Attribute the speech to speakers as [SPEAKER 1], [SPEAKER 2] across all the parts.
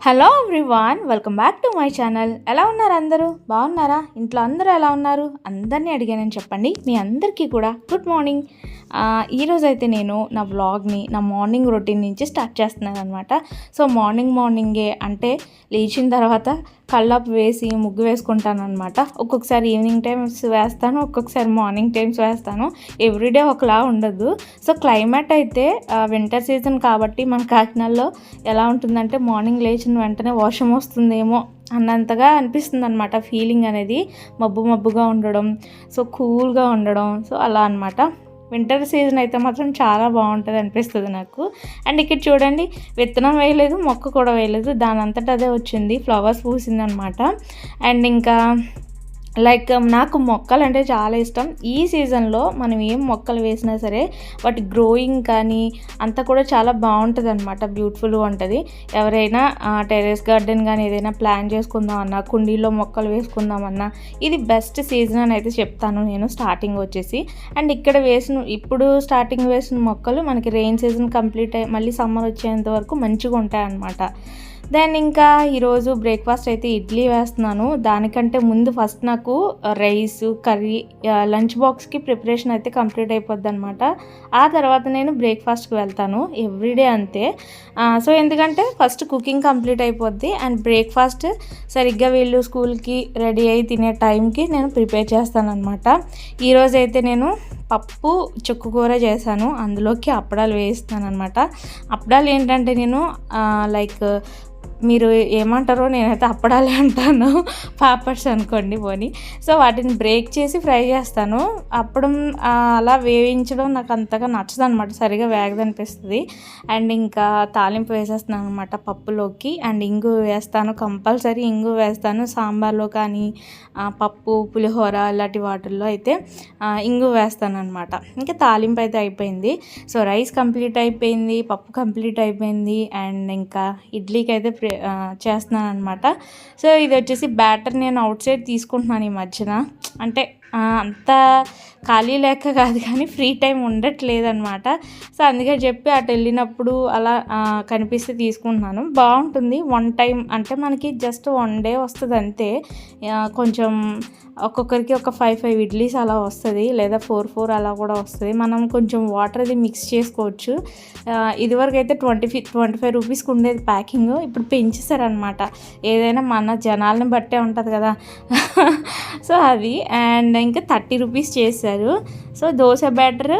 [SPEAKER 1] Hello everyone welcome back to my channel ఎలా ఉన్నారు అందరూ? బాగున్నారా? ఇంట్లో అందరూ ఎలా ఉన్నారు? అందరినీ అడిగానని చెప్పండి. మీ అందరికీ కూడా గుడ్ మార్నింగ్ ఈరోజు అయితే నేను నా వ్లాగ్ని నా మార్నింగ్ రొటీన్ నుంచి స్టార్ట్ చేస్తున్నాను అనమాట సో మార్నింగ్ మార్నింగే అంటే లేచిన తర్వాత కళ్ళప్ వేసి ముగ్గు వేసుకుంటాను అనమాట ఒక్కొక్కసారి ఈవినింగ్ టైమ్స్ వేస్తాను ఒక్కొక్కసారి మార్నింగ్ టైమ్స్ వేస్తాను. ఎవ్రీడే ఒకలా ఉండదు. సో క్లైమేట్ అయితే వింటర్ సీజన్ కాబట్టి మన కాకినాడలో ఎలా ఉంటుందంటే మార్నింగ్ లేచిన వెంటనే వర్షం వస్తుందేమో అన్నంతగా అనిపిస్తుంది అనమాట ఫీలింగ్ అనేది. మబ్బు మబ్బుగా ఉండడం సో కూల్గా ఉండడం సో అలా అనమాట వింటర్ సీజన్ అయితే మాత్రం చాలా బాగుంటుంది అనిపిస్తుంది నాకు. అండ్ ఇక్కడ చూడండి విత్తనం వేయలేదు మొక్క కూడా వేయలేదు. దాని అంతటా అదే వచ్చింది ఫ్లవర్స్ పూసిందనమాట. అండ్ ఇంకా లైక్ నాకు మొక్కలు అంటే చాలా ఇష్టం. ఈ సీజన్లో మనం ఏం మొక్కలు వేసినా సరే వాటి గ్రోయింగ్ కానీ అంతా కూడా చాలా బాగుంటుంది అనమాట బ్యూటిఫుల్గా ఉంటుంది. ఎవరైనా టెరెస్ గార్డెన్ కానీ ఏదైనా ప్లాన్ చేసుకుందాం అన్నా కుండీలో మొక్కలు వేసుకుందామన్నా ఇది బెస్ట్ సీజన్ అని అయితే చెప్తాను నేను స్టార్టింగ్ వచ్చేసి. అండ్ ఇక్కడ వేసిన ఇప్పుడు స్టార్టింగ్ వేసిన మొక్కలు మనకి రెయిన్ సీజన్ కంప్లీట్ అయ్యి మళ్ళీ సమ్మర్ వచ్చేంత వరకు మంచిగా ఉంటాయి అన్నమాట దెన్ ఇంకా ఈరోజు బ్రేక్ఫాస్ట్ అయితే ఇడ్లీ వేస్తున్నాను. దానికంటే ముందు ఫస్ట్ నాకు రైస్ కర్రీ లంచ్ బాక్స్కి ప్రిపరేషన్ అయితే కంప్లీట్ అయిపోద్ది అనమాట ఆ తర్వాత నేను బ్రేక్ఫాస్ట్కి వెళ్తాను ఎవ్రీడే అంతే. Uh, సో ఎందుకంటే ఫస్ట్ కుకింగ్ కంప్లీట్ అయిపోద్ది అండ్ బ్రేక్ఫాస్ట్ సరిగ్గా వీళ్ళు స్కూల్కి రెడీ అయ్యి తినే టైంకి నేను ప్రిపేర్ చేస్తాను అనమాట ఈరోజు అయితే నేను పప్పు చుక్కు కూర చేశాను అందులోకి అప్పడాలు వేయిస్తాను అనమాట అప్పడాలు ఏంటంటే నేను uh, లైక్ మీరు ఏమంటారో నేనైతే అప్పడాలే అంటాను. పాపడ్స్ అనుకోండి పోనీ. సో వాటిని బ్రేక్ చేసి ఫ్రై చేస్తాను. అప్పుడు అలా వేయించడం నాకు అంతగా నచ్చదు అనమాట సరిగా వేగదనిపిస్తుంది. అండ్ ఇంకా తాలింపు వేసేస్తున్నాను అనమాట పప్పులోకి. అండ్ ఇంగు వేస్తాను. కంపల్సరీ ఇంగు వేస్తాను. సాంబార్లో కానీ పప్పు పులిహోర ఇలాంటి వాటిల్లో అయితే ఇంగు వేస్తాను అనమాట ఇంకా తాలింపు అయితే అయిపోయింది. సో రైస్ కంప్లీట్ అయిపోయింది పప్పు కంప్లీట్ అయిపోయింది. అండ్ ఇంకా ఇడ్లీకి అయితే చేస్తున్నాను అనమాట సో ఇది వచ్చేసి బ్యాటర్ నేను అవుట్ సైడ్ తీసుకుంటున్నాను ఈ మధ్యన. అంటే అంత ఖాళీ లేక కాదు కానీ ఫ్రీ టైం ఉండట్లేదు అనమాట సో అందుకే చెప్పి అటు వెళ్ళినప్పుడు అలా కనిపిస్తే తీసుకుంటున్నాను. బాగుంటుంది. వన్ టైం అంటే మనకి జస్ట్ వన్ డే వస్తుంది అంతే. కొంచెం ఒక్కొక్కరికి ఒక ఫైవ్ ఫైవ్ ఇడ్లీస్ అలా వస్తుంది లేదా ఫోర్ ఫోర్ అలా కూడా వస్తుంది. మనం కొంచెం వాటర్ అది మిక్స్ చేసుకోవచ్చు. ఇదివరకు అయితే ట్వంటీ ఫి ట్వంటీ ఫైవ్ రూపీస్కి ఉండేది ప్యాకింగ్ ఇప్పుడు పెంచేసారనమాట ఏదైనా మన జనాలని బట్టే ఉంటుంది కదా. సో అది. అండ్ ఇంకా థర్టీ రూపీస్ చేశారు. So dosa batter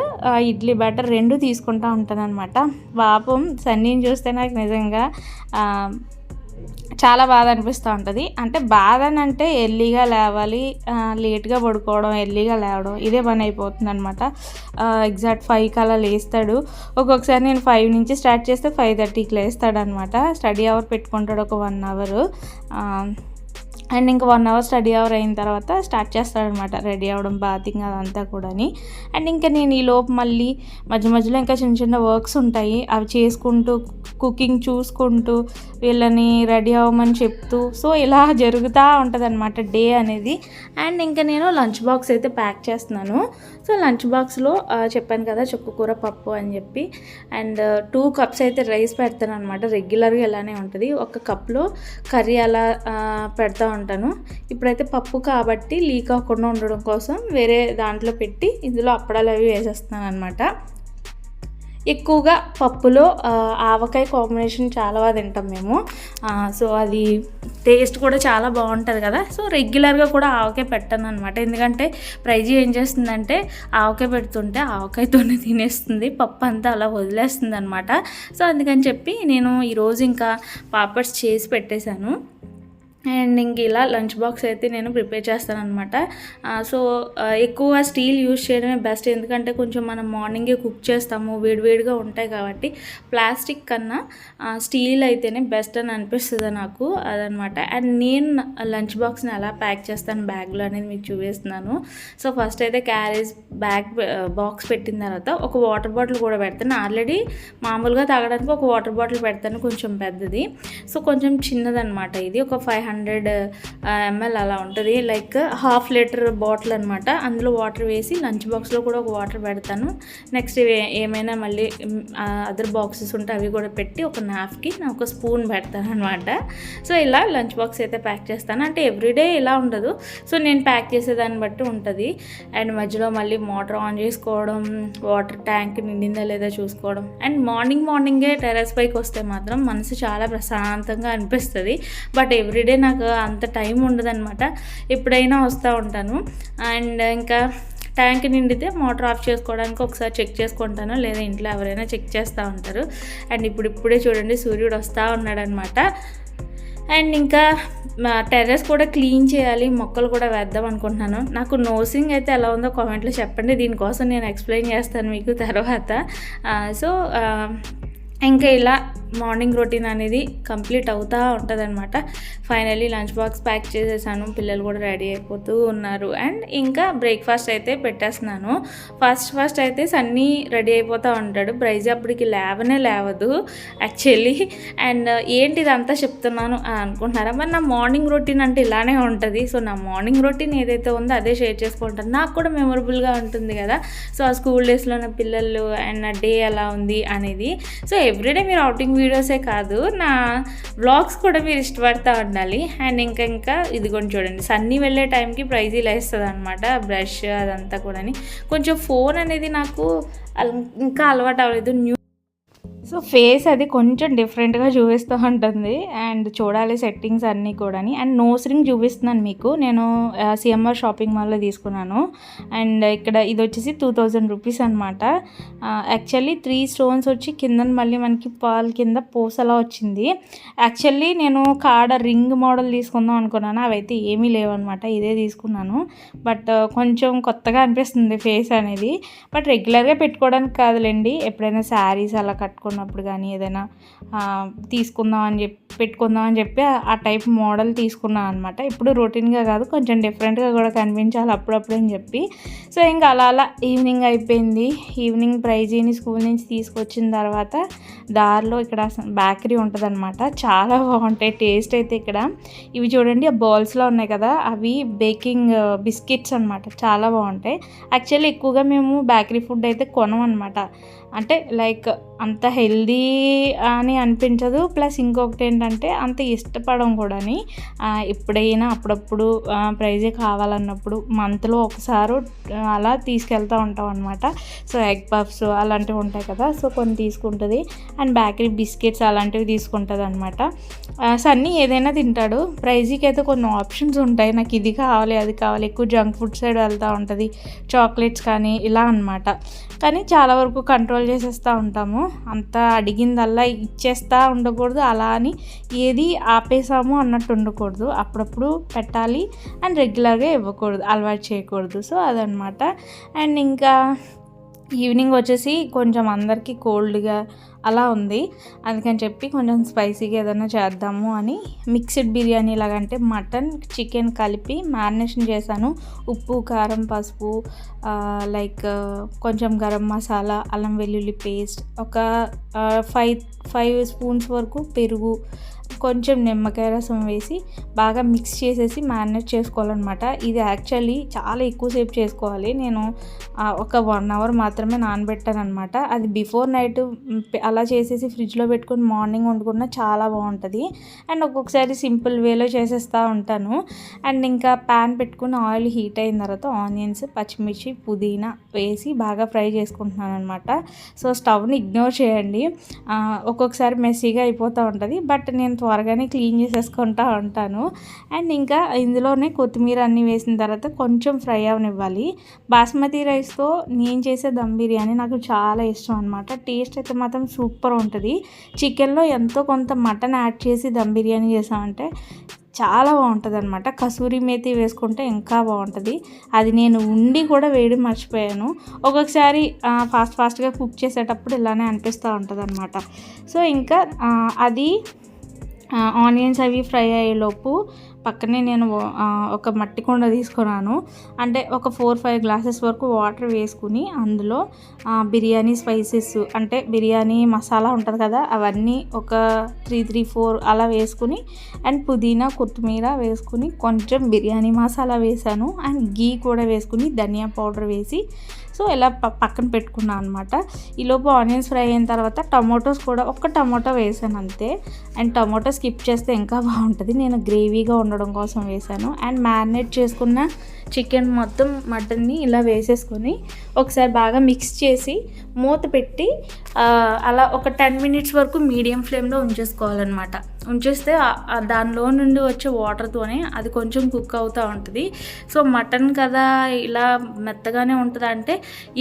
[SPEAKER 1] idli batter రెండు తీసుకుంటూ ఉంటాను అనమాట పాపం సన్నీని చూస్తే నాకు నిజంగా చాలా బాధ అనిపిస్తూ ఉంటుంది. అంటే బాధ అని అంటే ఎర్లీగా లేవాలి లేట్గా పడుకోవడం ఎర్లీగా లేవడం ఇదే పని అయిపోతుంది అనమాట ఎగ్జాక్ట్ ఫైవ్కి అలా లేస్తాడు. ఒక్కొక్కసారి నేను ఫైవ్ నుంచి స్టార్ట్ చేస్తే ఫైవ్ థర్టీకి లేస్తాడు అనమాట స్టడీ అవర్ పెట్టుకుంటాడు ఒక వన్ అవర్. అండ్ ఇంకా వన్ అవర్ స్టడీ అవర్ అయిన తర్వాత స్టార్ట్ చేస్తాడనమాట రెడీ అవ్వడం బాతింగ్ అదంతా కూడాని. అండ్ ఇంకా నేను ఈ లోపు మళ్ళీ మధ్య మధ్యలో ఇంకా చిన్న చిన్న వర్క్స్ ఉంటాయి. అవి చేసుకుంటూ కుకింగ్ చూసుకుంటూ వీళ్ళని రెడీ అవ్వమని చెప్తూ సో ఇలా జరుగుతూ ఉంటుంది అనమాట డే అనేది. అండ్ ఇంకా నేను లంచ్ బాక్స్ అయితే ప్యాక్ చేస్తున్నాను. సో లంచ్ బాక్స్లో చెప్పాను కదా చుక్కకూర పప్పు అని చెప్పి. అండ్ టూ కప్స్ అయితే రైస్ పెడతాను అనమాట రెగ్యులర్గా ఇలానే ఉంటుంది. ఒక కప్లో కర్రీ అలా పెడతా ఉంటాను ఇప్పుడైతే పప్పు కాబట్టి లీక్ అవ్వకుండా ఉండడం కోసం వేరే దాంట్లో పెట్టి ఇందులో అప్పడాలు అవి వేసేస్తున్నాను అనమాట ఎక్కువగా పప్పులో ఆవకాయ కాంబినేషన్ చాలా బాగా తింటాం మేము. సో అది టేస్ట్ కూడా చాలా బాగుంటుంది కదా. సో రెగ్యులర్గా కూడా ఆవకాయ పెట్టాను అనమాట ఎందుకంటే ప్రైజ్ ఏం చేస్తుందంటే ఆవకాయ పెడుతుంటే ఆవకాయతోనే తినేస్తుంది. పప్పు అంతా అలా వదిలేస్తుంది అనమాట సో అందుకని చెప్పి నేను ఈరోజు ఇంకా పాపడ్స్ చేసి పెట్టేశాను. అండ్ ఇంక ఇలా లంచ్ బాక్స్ అయితే నేను ప్రిపేర్ చేస్తాను అనమాట సో ఎక్కువ స్టీల్ యూజ్ చేయడమే బెస్ట్. ఎందుకంటే కొంచెం మనం మార్నింగే కుక్ చేస్తాము వేడివేడిగా ఉంటాయి కాబట్టి ప్లాస్టిక్ కన్నా స్టీల్ అయితేనే బెస్ట్ అని అనిపిస్తుంది నాకు అదనమాట అండ్ నేను లంచ్ బాక్స్ని ఎలా ప్యాక్ చేస్తాను బ్యాగ్లో అనేది మీకు చూపిస్తున్నాను. సో ఫస్ట్ అయితే క్యారేజ్ బ్యాగ్ బాక్స్ పెట్టిన తర్వాత ఒక వాటర్ బాటిల్ కూడా పెడతాను. ఆల్రెడీ మామూలుగా తాగడానికి ఒక వాటర్ బాటిల్ పెడతాను కొంచెం పెద్దది. సో కొంచెం చిన్నదనమాట ఇది. ఒక ఫైవ్ హండ్రెడ్ హండ్రెడ్ ఎంఎల్ అలా ఉంటుంది. లైక్ హాఫ్ లీటర్ బాటిల్ అనమాట అందులో వాటర్ వేసి లంచ్ బాక్స్లో కూడా ఒక వాటర్ పెడతాను. నెక్స్ట్ ఏమైనా మళ్ళీ అదర్ బాక్సెస్ ఉంటే అవి కూడా పెట్టి ఒక నాఫ్కి నేను ఒక స్పూన్ పెడతాను అనమాట సో ఇలా లంచ్ బాక్స్ అయితే ప్యాక్ చేస్తాను. అంటే ఎవ్రీడే ఇలా ఉండదు. సో నేను ప్యాక్ చేసేదాన్ని బట్టి ఉంటుంది. అండ్ మధ్యలో మళ్ళీ మోటార్ ఆన్ చేసుకోవడం వాటర్ ట్యాంక్ నిండిందా లేదా చూసుకోవడం. అండ్ మార్నింగ్ మార్నింగే టెర్రస్ పైకి వస్తే మాత్రం మనసు చాలా ప్రశాంతంగా అనిపిస్తుంది. బట్ ఎవ్రీడే నాకు అంత టైం ఉండదన్నమాట. ఎప్పుడైనా వస్తూ ఉంటాను. అండ్ ఇంకా ట్యాంక్ నిండితే మోటార్ ఆఫ్ చేసుకోవడానికి ఒకసారి చెక్ చేసుకుంటాను. లేదా ఇంట్లో ఎవరైనా చెక్ చేస్తూ ఉంటారు. అండ్ ఇప్పుడు ఇప్పుడే చూడండి సూర్యుడు వస్తూ ఉన్నాడనమాట అండ్ ఇంకా టెర్రస్ కూడా క్లీన్ చేయాలి మొక్కలు కూడా వేద్దాం అనుకుంటున్నాను. నాకు నోసింగ్ అయితే ఎలా ఉందో కామెంట్లో చెప్పండి. దీనికోసం నేను ఎక్స్ప్లెయిన్ చేస్తాను మీకు తర్వాత. సో ఇంకా ఇలా మార్నింగ్ రొటీన్ అనేది కంప్లీట్ అవుతూ ఉంటుంది అనమాట ఫైనల్లీ లంచ్ బాక్స్ ప్యాక్ చేసేసాను. పిల్లలు కూడా రెడీ అయిపోతూ ఉన్నారు. అండ్ ఇంకా బ్రేక్ఫాస్ట్ అయితే పెట్టేస్తున్నాను. ఫస్ట్ ఫస్ట్ అయితే సన్నీ రెడీ అయిపోతూ ఉంటాడు. ప్రైజ్ అప్పటికి లేవనే లేవదు యాక్చువల్లీ అండ్ ఏంటి ఇదంతా చెప్తున్నాను అని అనుకుంటున్నారా? మరి నా మార్నింగ్ రొటీన్ అంటే ఇలానే ఉంటుంది. సో నా మార్నింగ్ రొటీన్ ఏదైతే ఉందో అదే షేర్ చేసుకుంటాను. నాకు కూడా మెమొరబుల్గా ఉంటుంది కదా. సో ఆ స్కూల్ డేస్లో నా పిల్లలు అండ్ నా డే ఎలా ఉంది అనేది. సో ఎవ్రీడే మీరు అవుటింగ్ వీడియోసే కాదు నా వ్లాగ్స్ కూడా మీరు ఇష్టపడతా ఉండాలి. అండ్ ఇంకా ఇంకా ఇదిగోండి చూడండి సన్నీ వెళ్ళే టైంకి ప్రైజ్ ఇలా ఇస్తుంది అనమాట బ్రష్ అదంతా కూడా కొంచెం ఫోన్ అనేది నాకు అల్- ఇంకా అలవాటు అవ్వలేదు న్యూ సో ఫేస్ అది కొంచెం డిఫరెంట్గా చూపిస్తూ ఉంటుంది. అండ్ చూడాలి సెట్టింగ్స్ అన్నీ కూడా అండ్ నోస్ రింగ్ చూపిస్తున్నాను మీకు. నేను సిఎంఆర్ షాపింగ్ మాల్లో తీసుకున్నాను. అండ్ ఇక్కడ ఇది వచ్చేసి టూ థౌజండ్ రూపీస్ అనమాట యాక్చువల్లీ త్రీ స్టోన్స్ వచ్చి కింద మళ్ళీ మనకి పాల్ కింద పూసలా వచ్చింది. యాక్చువల్లీ నేను కాడ రింగ్ మోడల్ తీసుకుందాం అనుకున్నాను. అవైతే ఏమీ లేవన్నమాట. ఇదే తీసుకున్నాను. బట్ కొంచెం కొత్తగా అనిపిస్తుంది ఫేస్ అనేది. బట్ రెగ్యులర్గా పెట్టుకోవడానికి కాదులేండి. ఎప్పుడైనా శారీస్ అలా ఉన్నప్పుడు కానీ ఏదైనా తీసుకుందాం అని చెప్పి పెట్టుకుందాం అని చెప్పి ఆ- ఆ టైప్ మోడల్ తీసుకున్నాను అనమాట ఇప్పుడు రొటీన్గా కాదు కొంచెం డిఫరెంట్గా కూడా కనిపించాలి అప్పుడప్పుడు అని చెప్పి. సో ఇంకా అలా అలా ఈవినింగ్ అయిపోయింది. ఈవినింగ్ ప్రైజీని స్కూల్ నుంచి తీసుకొచ్చిన తర్వాత దారిలో ఇక్కడ బేకరీ ఉంటుందన్నమాట. చాలా బాగుంటాయి టేస్ట్ అయితే ఇక్కడ. ఇవి చూడండి ఆ బాల్స్లో ఉన్నాయి కదా అవి బేకింగ్ బిస్కెట్స్ అనమాట చాలా బాగుంటాయి. యాక్చువల్లీ ఎక్కువగా మేము బేకరీ ఫుడ్ అయితే కొనం అనమాట అంటే లైక్ అంత హెల్దీ అని అనిపించదు. ప్లస్ ఇంకొకటి ఏంటంటే అంత ఇష్టపడం కూడాని ఎప్పుడైనా అప్పుడప్పుడు ప్రైజే కావాలన్నప్పుడు మంత్లో ఒకసారి అలా తీసుకెళ్తూ ఉంటాం అనమాట సో ఎగ్ పఫ్స్ అలాంటివి ఉంటాయి కదా సో కొన్ని తీసుకుంటుంది. అండ్ బేకరీ బిస్కెట్స్ అలాంటివి తీసుకుంటుంది అనమాట సన్నీ ఏదైనా తింటాడు. ప్రైజీకి అయితే కొన్ని ఆప్షన్స్ ఉంటాయి. నాకు ఇది కావాలి అది కావాలి. ఎక్కువ జంక్ ఫుడ్ సైడ్ వెళ్తూ ఉంటుంది. చాక్లెట్స్ కానీ ఇలా అన్నమాట. కానీ చాలా వరకు కంట్రోల్ చేసేస్తూ ఉంటాము. అంత అడిగిందల్లా ఇచ్చేస్తా ఉండకూడదు అలా అని ఏది ఆపేసాము అన్నట్టు ఉండకూడదు. అప్పుడప్పుడు పెట్టాలి అండ్ రెగ్యులర్గా ఇవ్వకూడదు అలవాటు చేయకూడదు. సో అదనమాట. అండ్ ఇంకా ఈవినింగ్ వచ్చేసి కొంచెం అందరికీ కోల్డ్గా అలా ఉంది. అందుకని చెప్పి కొంచెం స్పైసీగా ఏదైనా చేద్దాము అని మిక్స్డ్ బిర్యానీ లాగంటే మటన్ చికెన్ కలిపి మ్యారినేషన్ చేశాను. ఉప్పు కారం పసుపు లైక్ కొంచెం గరం మసాలా అల్లం వెల్లుల్లి పేస్ట్ ఒక ఫైవ్ ఫైవ్ స్పూన్స్ వరకు పెరుగు కొంచెం నిమ్మకాయ రసం వేసి బాగా మిక్స్ చేసేసి మ్యారినేట్ చేసుకోవాలన్నమాట. ఇది యాక్చువల్లీ చాలా ఎక్కువసేపు చేసుకోవాలి. నేను ఒక వన్ అవర్ మాత్రమే నానబెట్టాను అనమాట అది బిఫోర్ నైట్ అలా చేసేసి ఫ్రిడ్జ్లో పెట్టుకొని మార్నింగ్ వండుకున్నా చాలా బాగుంటుంది. అండ్ ఒక్కొక్కసారి సింపుల్ వేలో చేసేస్తూ ఉంటాను. అండ్ ఇంకా ప్యాన్ పెట్టుకుని ఆయిల్ హీట్ అయిన తర్వాత ఆనియన్స్ పచ్చిమిర్చి పుదీనా వేసి బాగా ఫ్రై చేసుకుంటున్నాను అనమాట సో స్టవ్ని ఇగ్నోర్ చేయండి. ఒక్కొక్కసారి మెస్సీగా అయిపోతూ ఉంటుంది. బట్ నేను త్వరగానే క్లీన్ చేసేసుకుంటా ఉంటాను. అండ్ ఇంకా ఇందులోనే కొత్తిమీర అన్నీ వేసిన తర్వాత కొంచెం ఫ్రై అవనివ్వాలి. బాస్మతి రైస్తో నేను చేసే దమ్ బిర్యానీ నాకు చాలా ఇష్టం అనమాట టేస్ట్ అయితే మాత్రం సూపర్ ఉంటుంది. చికెన్లో ఎంతో కొంత మటన్ యాడ్ చేసి దమ్ బిర్యానీ చేసామంటే చాలా బాగుంటుంది అనమాట కసూరి మేతి వేసుకుంటే ఇంకా బాగుంటుంది. అది నేను ఉండి కూడా వేయడం మర్చిపోయాను. ఒక్కొక్కసారి ఫాస్ట్ ఫాస్ట్గా కుక్ చేసేటప్పుడు ఇలానే అనిపిస్తూ ఉంటుంది అనమాట సో ఇంకా అది ఆనియన్స్ అవి ఫ్రై అయ్యేలోపు పక్కనే నేను ఒక మట్టి కుండ తీసుకున్నాను. అంటే ఒక ఫోర్ ఫైవ్ గ్లాసెస్ వరకు వాటర్ వేసుకుని అందులో బిర్యానీ స్పైసెస్ అంటే బిర్యానీ మసాలా ఉంటుంది కదా అవన్నీ ఒక త్రీ త్రీ ఫోర్ అలా వేసుకుని అండ్ పుదీనా కొత్తిమీర వేసుకుని కొంచెం బిర్యానీ మసాలా వేసాను. అండ్ గీ కూడా వేసుకుని ధనియా పౌడర్ వేసి సో ఇలా ప- పక్కన పెట్టుకున్నాను అనమాట ఈలోపు ఆనియన్స్ ఫ్రై అయిన తర్వాత టమాటోస్ కూడా ఒక్క టమాటో వేసాను అంతే. అండ్ టమాటో స్కిప్ చేస్తే ఇంకా బాగుంటుంది. నేను గ్రేవీగా ఉండడం కోసం వేసాను. అండ్ మ్యారినేట్ చేసుకున్న చికెన్ మొత్తం మటన్ని ఇలా వేసేసుకొని ఒకసారి బాగా మిక్స్ చేసి మూత పెట్టి అలా ఒక టెన్ మినిట్స్ వరకు మీడియం ఫ్లేమ్లో ఉంచేసుకోవాలన్నమాట. ఉంచేస్తే దానిలో నుండి వచ్చే వాటర్తోనే అది కొంచెం కుక్ అవుతూ ఉంటుంది. సో మటన్ కదా ఇలా మెత్తగానే ఉంటుంది అంటే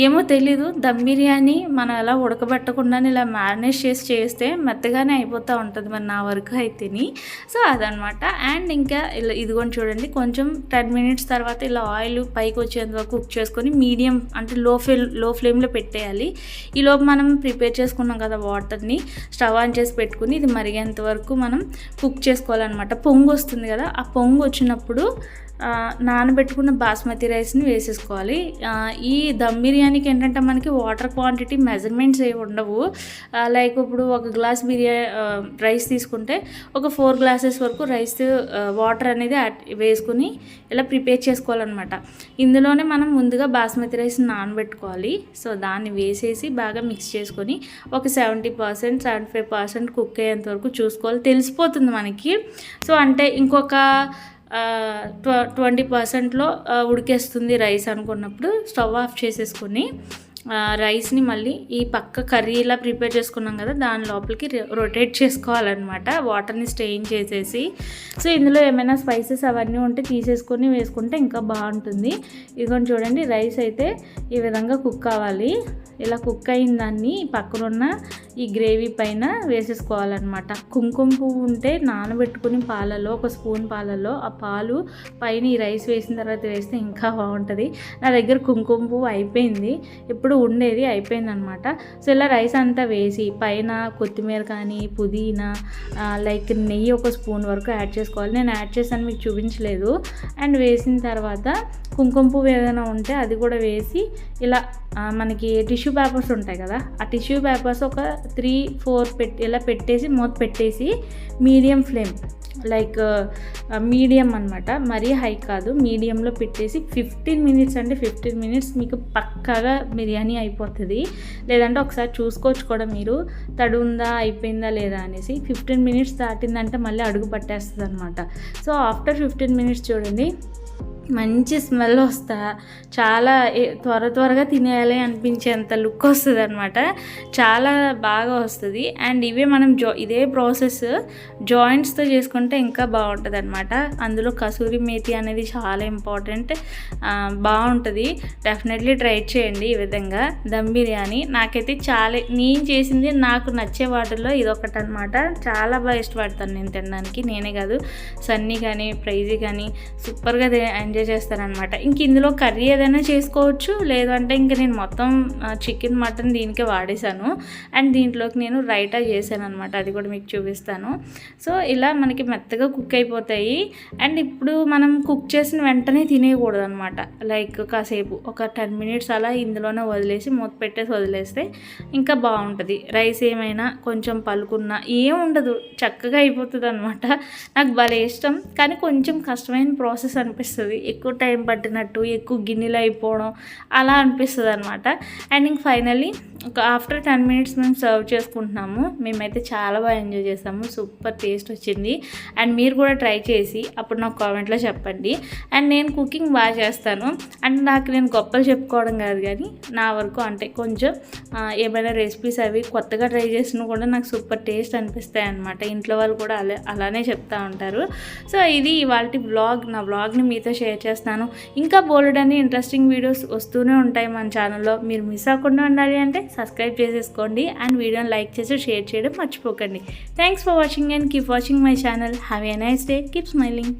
[SPEAKER 1] ఏమో తెలీదు. దమ్ బిర్యానీ మనం ఎలా ఉడకబెట్టకుండానే ఇలా మ్యారినేట్ చేసి చేస్తే మెత్తగానే అయిపోతూ ఉంటుంది మరి నా వరకు అయితేని. సో అదనమాట అండ్ ఇంకా ఇలా ఇదిగోండి చూడండి. కొంచెం టెన్ మినిట్స్ తర్వాత ఇలా ఆయిల్ పైకి వచ్చేంత వరకు కుక్ చేసుకొని మీడియం అంటే లో ఫ్లేమ్లో ఫ్లేమ్లో పెట్టేయాలి. ఈలోపు మనం ప్రిపేర్ చేసుకున్నాం కదా వాటర్ని స్టవ్ ఆన్ చేసి పెట్టుకుని ఇది మరిగేంత వరకు మనం కుక్ చేసుకోవాలన్నమాట. పొంగు వస్తుంది కదా ఆ పొంగు వచ్చినప్పుడు నానబెట్టుకున్న బాస్మతి రైస్ని వేసేసుకోవాలి. ఈ దమ్ బిర్యానీకి ఏంటంటే మనకి వాటర్ క్వాంటిటీ మెజర్మెంట్స్ ఏవి ఉండవు. లైక్ ఇప్పుడు ఒక గ్లాస్ బిర్యానీ రైస్ తీసుకుంటే ఒక ఫోర్ గ్లాసెస్ వరకు రైస్ వాటర్ అనేది వేసుకుని ఇలా ప్రిపేర్ చేసుకోవాలన్నమాట. ఇందులోనే మనం ముందుగా బాస్మతి రైస్ నానబెట్టుకోవాలి. సో దాన్ని వేసేసి బాగా మిక్స్ చేసుకొని ఒక seventy percent seventy five percent cook అయ్యేంత వరకు చూసుకోవాలి. తెలిసిపోతుంది మనకి. సో అంటే ఇంకొక ట్వ ట్వంటీ పర్సెంట్లో ఉడికేస్తుంది రైస్ అనుకున్నప్పుడు స్టవ్ ఆఫ్ చేసేసుకొని రైస్ని మళ్ళీ ఈ పక్క కర్రీలా ప్రిపేర్ చేసుకున్నాం కదా దాని లోపలికి రొటేట్ చేసుకోవాలన్నమాట. వాటర్ని స్టెయిన్ చేసేసి సో ఇందులో ఏమైనా స్పైసెస్ అవన్నీ ఉంటే తీసేసుకొని వేసుకుంటే ఇంకా బాగుంటుంది. ఇదిగోండి చూడండి రైస్ అయితే ఈ విధంగా కుక్ కావాలి ఇలా కుక్ అయిన దాన్ని పక్కనున్న ఈ గ్రేవీ పైన వేసేసుకోవాలన్నమాట. కుంకుమ పువ్వు ఉంటే నానబెట్టుకుని పాలలో ఒక స్పూన్ పాలలో ఆ పాలు పైన ఈ రైస్ వేసిన తర్వాత వేస్తే ఇంకా బాగుంటుంది. నా దగ్గర కుంకుమ పువ్వు అయిపోయింది. ఇప్పుడు ఉండేది అయిపోయింది అనమాట సో ఇలా రైస్ అంతా వేసి పైన కొత్తిమీర కానీ పుదీనా లైక్ నెయ్యి ఒక స్పూన్ వరకు యాడ్ చేసుకోవాలి. నేను యాడ్ చేశాను మీకు చూపించలేదు. అండ్ వేసిన తర్వాత కుంకుమ పువ్వు ఏదైనా ఉంటే అది కూడా వేసి ఇలా మనకి టిష్యూ పేపర్స్ ఉంటాయి కదా ఆ టిష్యూ పేపర్స్ ఒక త్రీ ఫోర్ పెట్టి ఇలా పెట్టేసి మూత పెట్టేసి మీడియం ఫ్లేమ్ లైక్ మీడియం అనమాట మరీ హై కాదు మీడియంలో పెట్టేసి ఫిఫ్టీన్ మినిట్స్ అంటే ఫిఫ్టీన్ మినిట్స్ మీకు పక్కాగా బిర్యానీ అయిపోతుంది. లేదంటే ఒకసారి చూసుకోవచ్చు కూడా మీరు తడుందా ఉందా అయిపోయిందా లేదా అనేసి. ఫిఫ్టీన్ మినిట్స్ దాటిందంటే మళ్ళీ అడుగు పట్టేస్తుంది అనమాట సో ఆఫ్టర్ ఫిఫ్టీన్ మినిట్స్ చూడండి. మంచి స్మెల్ వస్తా. చాలా త్వర త్వరగా తినేయాలి అనిపించేంత లుక్ వస్తుంది అనమాట చాలా బాగా వస్తుంది. అండ్ ఇవే మనం జా ఇదే ప్రాసెస్ జాయింట్స్తో చేసుకుంటే ఇంకా బాగుంటుంది అనమాట అందులో కసూరి మేతి అనేది చాలా ఇంపార్టెంట్. బాగుంటుంది. డెఫినెట్లీ ట్రై చేయండి ఈ విధంగా. దమ్ బిర్యానీ నాకైతే చాలా నేను చేసింది నాకు నచ్చే వాటిల్లో ఇదొకటి అనమాట చాలా బాగా ఇష్టపడతాను నేను తినడానికి. నేనే కాదు సన్నీ కానీ ప్రైజీ కానీ సూపర్గా ఎంజాయ్ చేస్తారనమాట ఇంక ఇందులో కర్రీ ఏదైనా చేసుకోవచ్చు లేదంటే ఇంక నేను మొత్తం చికెన్ మటన్ దీనికే వాడేశాను. అండ్ దీంట్లోకి నేను రైటా చేశాను అనమాట అది కూడా మీకు చూపిస్తాను. సో ఇలా మనకి మెత్తగా కుక్ అయిపోతాయి. అండ్ ఇప్పుడు మనం కుక్ చేసిన వెంటనే తినేయకూడదు అనమాట లైక్ కాసేపు ఒక టెన్ మినిట్స్ అలా ఇందులోనే వదిలేసి మూత పెట్టేసి వదిలేస్తే ఇంకా బాగుంటుంది. రైస్ ఏమైనా కొంచెం పలుకున్నా ఏం ఉండదు చక్కగా అయిపోతుంది అనమాట నాకు భలే ఇష్టం. కానీ కొంచెం కష్టమైన ప్రాసెస్ అనిపిస్తుంది. ఎక్కువ టైం పట్టినట్టు ఎక్కువ గిన్నెలు అయిపోవడం అలా అనిపిస్తుంది అనమాట అండ్ ఇంక ఫైనల్లీ ఒక ఆఫ్టర్ టెన్ మినిట్స్ మేము సర్వ్ చేసుకుంటున్నాము. మేమైతే చాలా బాగా ఎంజాయ్ చేసాము. సూపర్ టేస్ట్ వచ్చింది. అండ్ మీరు కూడా ట్రై చేసి అప్పుడు నాకు కామెంట్లో చెప్పండి. అండ్ నేను కుకింగ్ బాగా చేస్తాను. అండ్ నాకు నేను గొప్పలు చెప్పుకోవడం కాదు కానీ నా వరకు అంటే కొంచెం ఏమైనా రెసిపీస్ అవి కొత్తగా ట్రై చేసినా కూడా నాకు సూపర్ టేస్ట్ అనిపిస్తాయి అనమాట ఇంట్లో వాళ్ళు కూడా అలా అలానే చెప్తా ఉంటారు. సో ఇది ఇవాళ బ్లాగ్ నా బ్లాగ్ని మీతో షేర్ చేస్తాను. ఇంకా బోల్డ్ అని ఇంట్రెస్టింగ్ వీడియోస్ వస్తూనే ఉంటాయి మన ఛానల్లో. మీరు మిస్ అవ్వకుండా ఉండాలి అంటే సబ్స్క్రైబ్ చేసేసుకోండి అండ్ వీడియోని లైక్ చేసి షేర్ చేయడం మర్చిపోకండి. Thanks for watching and keep watching my channel have a nice day keep smiling